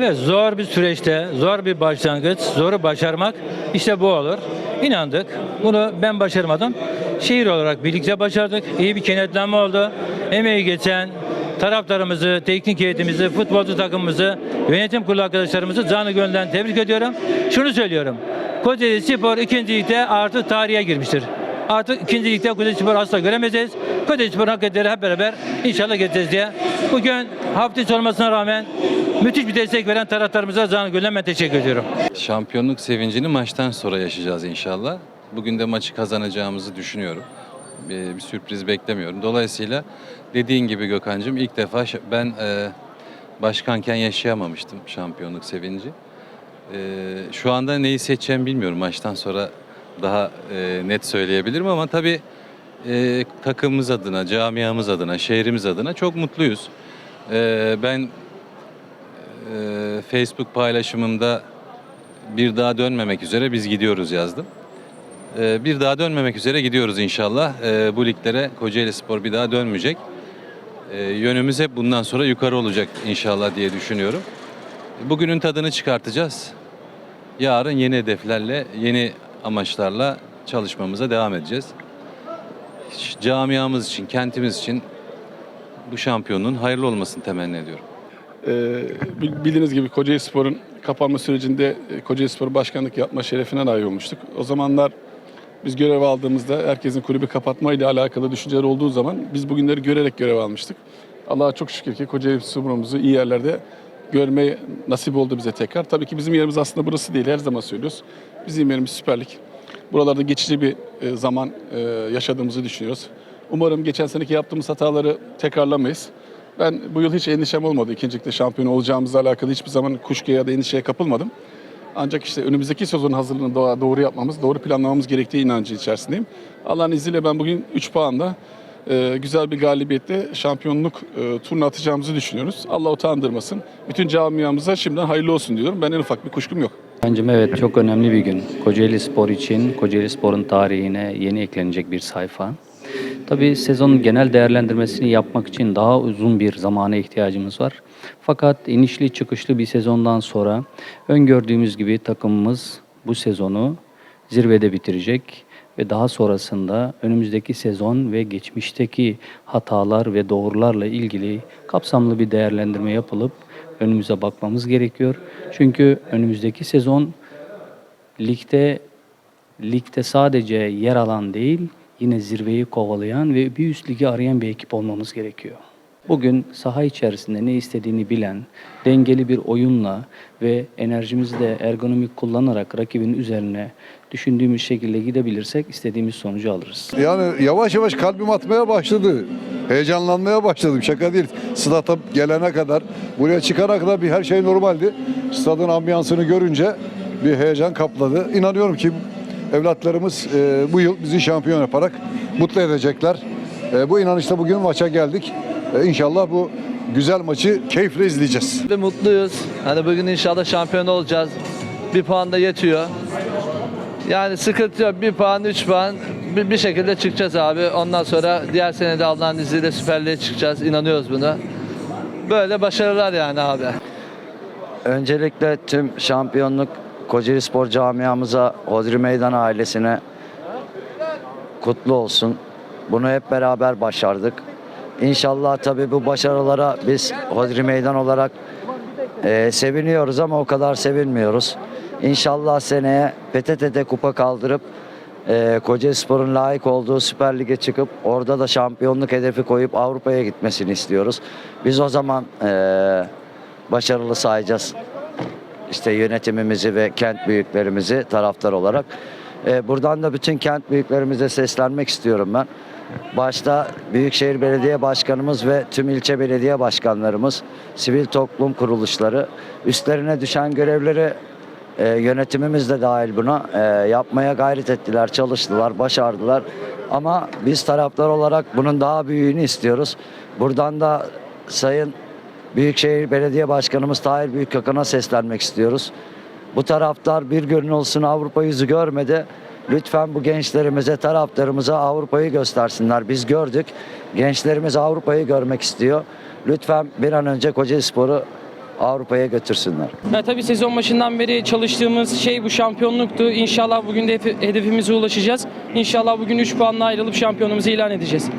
Evet zor bir süreçte, zor bir başlangıç, zoru başarmak işte bu olur. İnandık. Bunu ben başarmadım. Şehir olarak birlikte başardık. İyi bir kenetlenme oldu. Emeği geçen taraftarımızı, teknik heyetimizi, futbolcu takımımızı, yönetim kurulu arkadaşlarımızı canı gönülden tebrik ediyorum. Şunu söylüyorum. Kocaeli Spor ikinci ligde artık tarihe girmiştir. Artık ikinci ligde Kocaeli Spor asla göremeyeceğiz. Kocaeli Spor hakikaten hep beraber inşallah geçeceğiz diye. Bugün hafta olmasına rağmen müthiş bir destek veren taraftarımıza gönülden ben teşekkür ediyorum. Şampiyonluk sevincini maçtan sonra yaşayacağız inşallah. Bugün de maçı kazanacağımızı düşünüyorum. Bir, bir sürpriz beklemiyorum. Dolayısıyla dediğin gibi Gökhan'cığım ilk defa ben e, başkanken yaşayamamıştım şampiyonluk sevinci. E, şu anda neyi seçeceğimi bilmiyorum. Maçtan sonra daha e, net söyleyebilirim ama tabii e, takımımız adına, camiamız adına, şehrimiz adına çok mutluyuz. E, ben e, Facebook paylaşımımda bir daha dönmemek üzere biz gidiyoruz yazdım. Ee, bir daha dönmemek üzere gidiyoruz inşallah. Ee, bu liglere Kocaeli Spor bir daha dönmeyecek. Ee, yönümüz hep bundan sonra yukarı olacak inşallah diye düşünüyorum. Bugünün tadını çıkartacağız. Yarın yeni hedeflerle, yeni amaçlarla çalışmamıza devam edeceğiz. Camiamız için, kentimiz için bu şampiyonluğun hayırlı olmasını temenni ediyorum. Ee, bildiğiniz gibi Kocaeli Spor'un kapanma sürecinde e, Kocaeli Spor başkanlık yapma şerefine nail olmuştuk. O zamanlar biz görev aldığımızda herkesin kulübü kapatma ile alakalı düşünceler olduğu zaman biz bugünleri görerek görev almıştık. Allah'a çok şükür ki Kocaeli Spor'umuzu iyi yerlerde görmeye nasip oldu bize tekrar. Tabii ki bizim yerimiz aslında burası değil her zaman söylüyoruz. Bizim yerimiz Süper Lig. Buralarda geçici bir e, zaman e, yaşadığımızı düşünüyoruz. Umarım geçen seneki yaptığımız hataları tekrarlamayız. Ben bu yıl hiç endişem olmadı. İkincilikte şampiyon olacağımızla alakalı hiçbir zaman kuşkuya ya da endişeye kapılmadım. Ancak işte önümüzdeki sezon hazırlığını doğru, yapmamız, doğru planlamamız gerektiği inancı içerisindeyim. Allah'ın izniyle ben bugün 3 puanla e, güzel bir galibiyetle şampiyonluk e, turuna atacağımızı düşünüyoruz. Allah utandırmasın. Bütün camiamıza şimdiden hayırlı olsun diyorum. Ben en ufak bir kuşkum yok. Bence evet çok önemli bir gün. Kocaeli Spor için, Kocaeli Spor'un tarihine yeni eklenecek bir sayfa. Tabii sezonun genel değerlendirmesini yapmak için daha uzun bir zamana ihtiyacımız var. Fakat inişli çıkışlı bir sezondan sonra öngördüğümüz gibi takımımız bu sezonu zirvede bitirecek ve daha sonrasında önümüzdeki sezon ve geçmişteki hatalar ve doğrularla ilgili kapsamlı bir değerlendirme yapılıp önümüze bakmamız gerekiyor. Çünkü önümüzdeki sezon ligde ligde sadece yer alan değil, yine zirveyi kovalayan ve bir üst ligi arayan bir ekip olmamız gerekiyor. Bugün saha içerisinde ne istediğini bilen, dengeli bir oyunla ve enerjimizi de ergonomik kullanarak rakibin üzerine düşündüğümüz şekilde gidebilirsek istediğimiz sonucu alırız. Yani yavaş yavaş kalbim atmaya başladı. Heyecanlanmaya başladım. Şaka değil. Stada gelene kadar, buraya çıkana kadar bir her şey normaldi. Stadın ambiyansını görünce bir heyecan kapladı. İnanıyorum ki evlatlarımız e, bu yıl bizi şampiyon yaparak mutlu edecekler. E, bu inanışla bugün maça geldik. İnşallah bu güzel maçı keyifle izleyeceğiz. Ve mutluyuz. Hani bugün inşallah şampiyon olacağız. Bir puan da yetiyor. Yani sıkıntı yok. Bir puan, üç puan bir, bir şekilde çıkacağız abi. Ondan sonra diğer sene de Allah'ın izniyle Süper Lig'e çıkacağız. İnanıyoruz buna. Böyle başarılar yani abi. Öncelikle tüm şampiyonluk Kocaeli Spor camiamıza, Hodri Meydan ailesine kutlu olsun. Bunu hep beraber başardık. İnşallah tabii bu başarılara biz Hodri Meydan olarak eee, seviniyoruz ama o kadar sevinmiyoruz. İnşallah seneye PTT'de kupa kaldırıp eee Kocaeli Spor'un layık olduğu Süper Lig'e çıkıp orada da şampiyonluk hedefi koyup Avrupa'ya gitmesini istiyoruz. Biz o zaman eee, başarılı sayacağız işte yönetimimizi ve kent büyüklerimizi taraftar olarak. Ee, buradan da bütün kent büyüklerimize seslenmek istiyorum ben. Başta Büyükşehir Belediye Başkanımız ve tüm ilçe belediye başkanlarımız, sivil toplum kuruluşları üstlerine düşen görevleri e, yönetimimiz de dahil buna e, yapmaya gayret ettiler, çalıştılar, başardılar. Ama biz taraftar olarak bunun daha büyüğünü istiyoruz. Buradan da Sayın Büyükşehir Belediye Başkanımız Tahir Büyükkakan'a seslenmek istiyoruz. Bu taraftar bir gün olsun Avrupa yüzü görmedi. Lütfen bu gençlerimize, taraftarımıza Avrupa'yı göstersinler. Biz gördük. Gençlerimiz Avrupa'yı görmek istiyor. Lütfen bir an önce Kocaeli Spor'u Avrupa'ya götürsünler. Ya tabii sezon başından beri çalıştığımız şey bu şampiyonluktu. İnşallah bugün de hedefimize ulaşacağız. İnşallah bugün 3 puanla ayrılıp şampiyonumuzu ilan edeceğiz.